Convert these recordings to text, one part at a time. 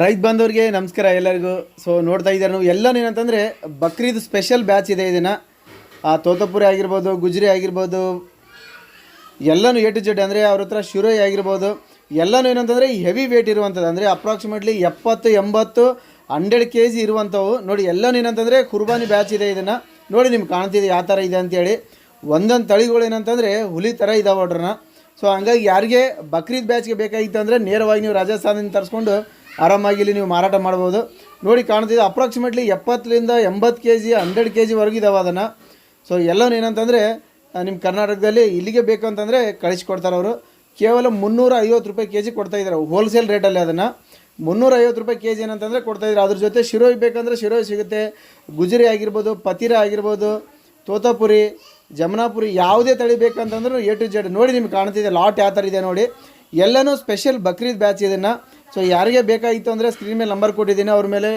ರೈತ ಬಾಂಧವ್ರಿಗೆ ನಮಸ್ಕಾರ ಎಲ್ಲರಿಗೂ. ಸೊ ನೋಡ್ತಾ ಇದ್ದಾರೆ ನಾವು? ಎಲ್ಲನೂ ಏನಂತಂದರೆ, ಬಕ್ರೀದ್ ಸ್ಪೆಷಲ್ ಬ್ಯಾಚ್ ಇದೆ ಇದನ್ನು ಆ, ತೋತಪುರಿ ಆಗಿರ್ಬೋದು, ಗುಜ್ರಿ ಆಗಿರ್ಬೋದು, ಎಲ್ಲನೂ ಎ ಟು ಜೆಡ್ ಅಂದರೆ ಅವ್ರ ಹತ್ರ ಶುರೈ ಆಗಿರ್ಬೋದು, ಎಲ್ಲನೂ ಏನಂತಂದರೆ ಹೆವಿ ವೇಟ್ ಇರುವಂಥದ್ದು. ಅಂದರೆ ಅಪ್ರಾಕ್ಸಿಮೇಟ್ಲಿ ಎಪ್ಪತ್ತು, ಎಂಬತ್ತು, ಹಂಡ್ರೆಡ್ ಕೆ ಜಿ ಇರುವಂಥವು. ನೋಡಿ, ಎಲ್ಲನೂ ಏನಂತಂದರೆ ಕುರ್ಬಾನಿ ಬ್ಯಾಚ್ ಇದೆ ಇದನ್ನು ನೋಡಿ, ನಿಮ್ಗೆ ಕಾಣ್ತಿದೆ ಯಾವ ಥರ ಇದೆ ಅಂತೇಳಿ. ಒಂದೊಂದು ತಳಿಗಳು ಏನಂತಂದರೆ ಹುಲಿ ಥರ ಇದಾವೆ ಆರ್ಡ್ರನ್ನ ಸೊ ಹಂಗಾಗಿ ಯಾರಿಗೆ ಬಕ್ರೀದ್ ಬ್ಯಾಚ್ಗೆ ಬೇಕಾಗಿತ್ತು ಅಂದರೆ ನೇರವಾಗಿ ನೀವು ರಾಜಸ್ಥಾನದಿಂದ ತರಿಸ್ಕೊಂಡು ಆರಾಮಾಗಿ ಇಲ್ಲಿ ನೀವು ಮಾರಾಟ ಮಾಡ್ಬೋದು. ನೋಡಿ ಕಾಣ್ತಿದೆ ಅಪ್ರಾಕ್ಸಿಮೇಟ್ಲಿ ಎಪ್ಪತ್ತರಿಂದ ಎಂಬತ್ತು ಕೆ ಜಿ ಹಂಡ್ರೆಡ್ ಕೆ ಜಿವರೆಗೂ ಇದಾವೆ ಅದನ್ನು. ಸೊ ಎಲ್ಲವೂ ಏನಂತಂದರೆ ನಿಮ್ಮ ಕರ್ನಾಟಕದಲ್ಲಿ ಇಲ್ಲಿಗೆ ಬೇಕು ಅಂತಂದರೆ ಕಳಿಸ್ಕೊಡ್ತಾರೆ ಅವರು. ಕೇವಲ ಮುನ್ನೂರ ಐವತ್ತು ರೂಪಾಯಿ ಕೆ ಜಿ ಕೊಡ್ತಾ ಇದ್ದಾರೆ ಹೋಲ್ಸೇಲ್ ರೇಟಲ್ಲಿ ಅದನ್ನು. ಮುನ್ನೂರ ಐವತ್ತು ರೂಪಾಯಿ ಕೆ ಜಿ ಏನಂತಂದರೆ ಕೊಡ್ತಾ ಇದ್ದಾರೆ. ಅದ್ರ ಜೊತೆ ಶಿರೋಯಿ ಬೇಕಂದ್ರೆ ಶಿರೋಯಿ ಸಿಗುತ್ತೆ. ಗುಜರಿ ಆಗಿರ್ಬೋದು, ಪತಿರ ಆಗಿರ್ಬೋದು, ತೋತಾಪುರಿ, ಜಮನಾಪುರಿ, ಯಾವುದೇ ತಳಿ ಬೇಕಂತಂದ್ರೂ ಎ ಟು ಜೆಡ್ ನೋಡಿ ನಿಮ್ಗೆ ಕಾಣ್ತಿದೆ ಲಾಟ್ ಯಾವ ಥರ ಇದೆ ನೋಡಿ. ಎಲ್ಲನೂ ಸ್ಪೆಷಲ್ ಬಕ್ರೀದ್ ಬ್ಯಾಚ್ ಇದನ್ನು. ಸೊ ಯಾರಿಗೆ ಬೇಕಾಗಿತ್ತು ಅಂದರೆ ಸ್ಕ್ರೀನ್ ಮೇಲೆ ನಂಬರ್ ಕೊಟ್ಟಿದ್ದೀನಿ. ಅವ್ರ ಮೇಲೆ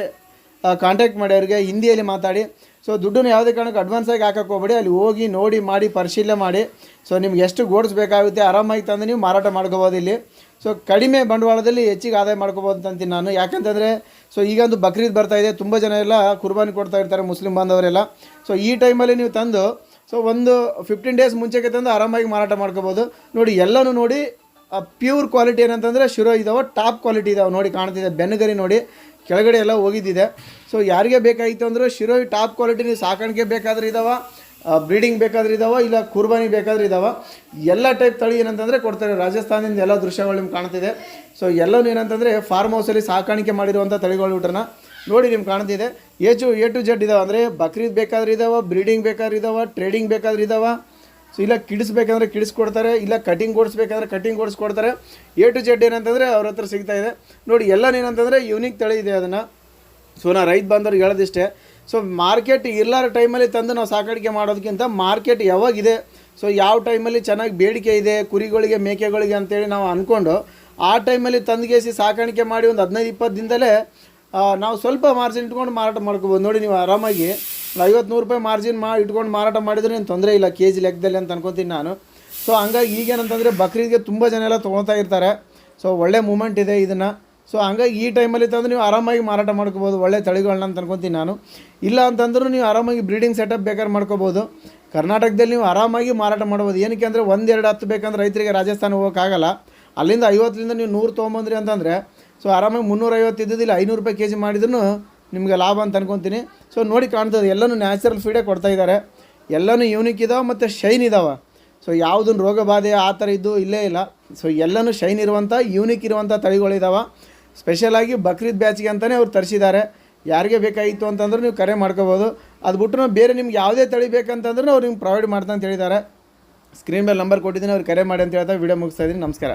ಕಾಂಟ್ಯಾಕ್ಟ್ ಮಾಡಿ ಅವ್ರಿಗೆ ಹಿಂದಿಯಲ್ಲಿ ಮಾತಾಡಿ. ಸೊ ದುಡ್ಡನ್ನು ಯಾವುದೇ ಕಾರಣಕ್ಕೆ ಅಡ್ವಾನ್ಸ್ ಆಗಿ ಹಾಕಕ್ಕೆ ಹೋಗ್ಬೇಡಿ. ಅಲ್ಲಿ ಹೋಗಿ ನೋಡಿ, ಮಾಡಿ, ಪರಿಶೀಲನೆ ಮಾಡಿ. ಸೊ ನಿಮ್ಗೆ ಎಷ್ಟು ಗೋಡ್ಸ್ ಬೇಕಾಗುತ್ತೆ, ಆರಾಮಾಗಿ ತಂದು ನೀವು ಮಾರಾಟ ಮಾಡ್ಕೋಬೋದು ಇಲ್ಲಿ. ಸೊ ಕಡಿಮೆ ಬಂಡವಾಳದಲ್ಲಿ ಹೆಚ್ಚಿಗೆ ಆದಾಯ ಮಾಡ್ಕೋಬೋದು ಅಂತೀನಿ ನಾನು. ಯಾಕಂತಂದರೆ ಸೊ ಈಗಂದು ಬಕ್ರೀದ್ ಬರ್ತಾ ಇದೆ. ತುಂಬ ಜನ ಎಲ್ಲ ಕುರ್ಬಾನಿ ಕೊಡ್ತಾ ಇರ್ತಾರೆ, ಮುಸ್ಲಿಂ ಬಾಂಧವರೆಲ್ಲ. ಸೊ ಈ ಟೈಮಲ್ಲಿ ನೀವು ತಂದು ಸೊ ಒಂದು ಫಿಫ್ಟೀನ್ ಡೇಸ್ ಮುಂಚೆಗೆ ತಂದು ಆರಾಮಾಗಿ ಮಾರಾಟ ಮಾಡ್ಕೋಬೋದು. ನೋಡಿ, ಎಲ್ಲನೂ ನೋಡಿ ಪ್ಯೂರ್ ಕ್ವಾಲಿಟಿ ಏನಂತಂದರೆ ಶಿರೋ ಇದಾವೆ, ಟಾಪ್ ಕ್ವಾಲಿಟಿ ಇದಾವೆ. ನೋಡಿ ಕಾಣ್ತಿದೆ, ಬೆನ್ನುಗರಿ ನೋಡಿ. ಕೆಳಗಡೆ ಎಲ್ಲ ಹೋಗಿದ್ದಿದೆ. ಸೊ ಯಾರಿಗೆ ಬೇಕಾಗಿತ್ತು ಅಂದರೆ ಶಿರೋ ಟಾಪ್ ಕ್ವಾಲಿಟಿ ನೀವು ಸಾಕಾಣಿಕೆ ಬೇಕಾದ್ರೆ ಇದಾವೆ ಬ್ರೀಡಿಂಗ್ ಬೇಕಾದ್ರೆ ಇದಾವೆ, ಇಲ್ಲ ಕುರ್ಬಾನಿ ಬೇಕಾದ್ರೆ ಇದಾವೆ. ಎಲ್ಲ ಟೈಪ್ ತಳಿ ಏನಂತಂದರೆ ಕೊಡ್ತಾರೆ. ರಾಜಸ್ಥಾನದಿಂದ ಎಲ್ಲ ದೃಶ್ಯಗಳು ನಿಮ್ಗೆ ಕಾಣ್ತಿದೆ. ಸೊ ಎಲ್ಲವೂ ಏನಂತಂದರೆ ಫಾರ್ಮ್ ಹೌಸಲ್ಲಿ ಸಾಕಾಣಿಕೆ ಮಾಡಿರುವಂಥ ತಳಿಗಳು ಊಟನ ನೋಡಿ ನಿಮ್ಗೆ ಕಾಣ್ತಿದೆ. A to A to Z ಇದಾವೆ. ಅಂದರೆ ಬಕ್ರೀದ್ ಬೇಕಾದ್ರೆ ಇದಾವೆ, ಬ್ರೀಡಿಂಗ್ ಬೇಕಾದ್ರೆ ಇದಾವೆ, ಟ್ರೇಡಿಂಗ್ ಬೇಕಾದ್ರೆ ಇದಾವ. ಸೊ ಇಲ್ಲ ಕಿಡಿಸ್ಬೇಕಂದ್ರೆ ಕಿಡಿಸ್ಕೊಡ್ತಾರೆ, ಇಲ್ಲ ಕಟಿಂಗ್ ಓಡಿಸ್ಬೇಕಂದ್ರೆ ಕಟಿಂಗ್ ಓಡಿಸ್ಕೊಡ್ತಾರೆ. ಎ ಟು ಜೆಡ್ ಏನಂತಂದರೆ ಅವ್ರ ಹತ್ರ ಸಿಗ್ತಾ ಇದೆ. ನೋಡಿ, ಎಲ್ಲ ಏನಂತಂದರೆ ಯೂನಿಕ್ ತಳಿ ಇದೆ ಅದನ್ನು. ಸೊ ನಾ ರೈತ ಬಂದವ್ರಿಗೆ ಹೇಳೋದಿಷ್ಟೇ. ಸೊ ಮಾರ್ಕೆಟ್ ಇರ್ಲಾರ ಟೈಮಲ್ಲಿ ತಂದು ನಾವು ಸಾಕಾಣಿಕೆ ಮಾಡೋದಕ್ಕಿಂತ ಮಾರ್ಕೆಟ್ ಯಾವಾಗಿದೆ? ಸೊ ಯಾವ ಟೈಮಲ್ಲಿ ಚೆನ್ನಾಗಿ ಬೇಡಿಕೆ ಇದೆ, ಕುರಿಗಳಿಗೆ, ಮೇಕೆಗಳಿಗೆ ಅಂತೇಳಿ ನಾವು ಅಂದ್ಕೊಂಡು ಆ ಟೈಮಲ್ಲಿ ತಂದುಗೇಸಿ ಸಾಕಾಣಿಕೆ ಮಾಡಿ ಒಂದು ಹದಿನೈದು ಇಪ್ಪತ್ತು ದಿನದಲ್ಲೇ ನಾವು ಸ್ವಲ್ಪ ಮಾರ್ಜಿನ್ ಇಟ್ಕೊಂಡು ಮಾರಾಟ ಮಾಡ್ಕೋಬೋದು. ನೋಡಿ, ನೀವು ಆರಾಮಾಗಿ ಐವತ್ತು ನೂರು ರೂಪಾಯಿ ಮಾರ್ಜಿನ್ ಮಾಡಿ ಇಟ್ಕೊಂಡು ಮಾರಾಟ ಮಾಡಿದರೆ ನೀನು ತೊಂದರೆ ಇಲ್ಲ ಕೆ ಜಿ ಲೆಕ್ಕದಲ್ಲಿ ಅಂತ ಅನ್ಕೊತೀನಿ ನಾನು. ಸೊ ಹಂಗಾಗಿ ಈಗೇನಂತಂದರೆ ಬಕ್ರೀದ್ಗೆ ತುಂಬ ಜನ ಎಲ್ಲ ತೊಗೊಳ್ತಾ ಇರ್ತಾರೆ. ಸೊ ಒಳ್ಳೆ ಮೂಮೆಂಟ್ ಇದೆ ಇದನ್ನು. ಸೊ ಹಂಗಾಗಿ ಈ ಟೈಮಲ್ಲಿ ತಂದು ನೀವು ಆರಾಮಾಗಿ ಮಾರಾಟ ಮಾಡ್ಕೋಬೋದು, ಒಳ್ಳೆ ತಳಿಗಳನ್ನ ಅಂತ ಅನ್ಕೊತೀನಿ ನಾನು. ಇಲ್ಲ ಅಂತಂದ್ರೂ ನೀವು ಆರಾಮಾಗಿ ಬ್ರೀಡಿಂಗ್ ಸೆಟಪ್ ಬೇಕಾದ್ರೆ ಮಾಡ್ಕೋಬೋದು. ಕರ್ನಾಟಕದಲ್ಲಿ ನೀವು ಆರಾಮಾಗಿ ಮಾರಾಟ ಮಾಡ್ಬೋದು. ಏನಕ್ಕೆ ಅಂದರೆ ಒಂದೆರಡು ಹತ್ತು ಬೇಕಂದ್ರೆ ರೈತರಿಗೆ ರಾಜಸ್ಥಾನ ಹೋಗೋಕ್ಕಾಗಲ್ಲ. ಅಲ್ಲಿಂದ ಐವತ್ತರಿಂದ ನೀವು ನೂರು ತೊಗೊಂಬಂದ್ರಿ ಅಂತಂದರೆ ಸೊ ಆರಾಮಾಗಿ ಮುನ್ನೂರೈವತ್ತು ಇದ್ದಿದ್ದಿಲ್ಲ, ಐನೂರು ರೂಪಾಯಿ ಕೆ ಜಿ ಮಾಡಿದ್ರು ನಿಮಗೆ ಲಾಭ ಅಂತ ಅನ್ಕೊತೀನಿ. ಸೊ ನೋಡಿ ಕಾಣ್ತದೆ, ಎಲ್ಲನೂ ನ್ಯಾಚುರಲ್ ಫೀಡೇ ಕೊಡ್ತಾ ಇದ್ದಾರೆ ಎಲ್ಲನೂ ಯೂನಿಕ್ ಇದಾವೆ ಮತ್ತು ಶೈನ್ ಇದಾವೆ. ಸೊ ಯಾವುದನ್ನು ರೋಗ ಬಾಧೆ ಆ ಥರ ಇದ್ದು ಇಲ್ಲೇ ಇಲ್ಲ. ಸೊ ಎಲ್ಲನೂ ಶೈನ್ ಇರುವಂಥ ಯೂನಿಕ್ ಇರುವಂಥ ತಳಿಗಳಿದಾವೆ. ಸ್ಪೆಷಲಾಗಿ ಬಕ್ರೀದ್ ಬ್ಯಾಚ್ಗೆ ಅಂತಲೇ ಅವ್ರು ತರಿಸಿದ್ದಾರೆ. ಯಾರಿಗೆ ಬೇಕಾಗಿತ್ತು ಅಂತಂದ್ರೆ ನೀವು ಕರೆ ಮಾಡ್ಕೋಬೋದು. ಅದು ಬಿಟ್ಟರೆ ಬೇರೆ ನಿಮ್ಗೆ ಯಾವುದೇ ತಳಿ ಬೇಕಂತಂದ್ರೂ ಅವ್ರು ನಿಮ್ಗೆ ಪ್ರೊವೈಡ್ ಮಾಡ್ತಾ ಅಂತ ಹೇಳಿದ್ದಾರೆ. ಸ್ಕ್ರೀನ್ ಮೇಲೆ ನಂಬರ್ ಕೊಟ್ಟಿದ್ದೀನಿ, ಅವ್ರು ಕರೆ ಮಾಡಿ ಅಂತ ಹೇಳ್ತಾ ವಿಡಿಯೋ ಮುಗಿಸ್ತಾ ಇದ್ದೀನಿ. ನಮಸ್ಕಾರ.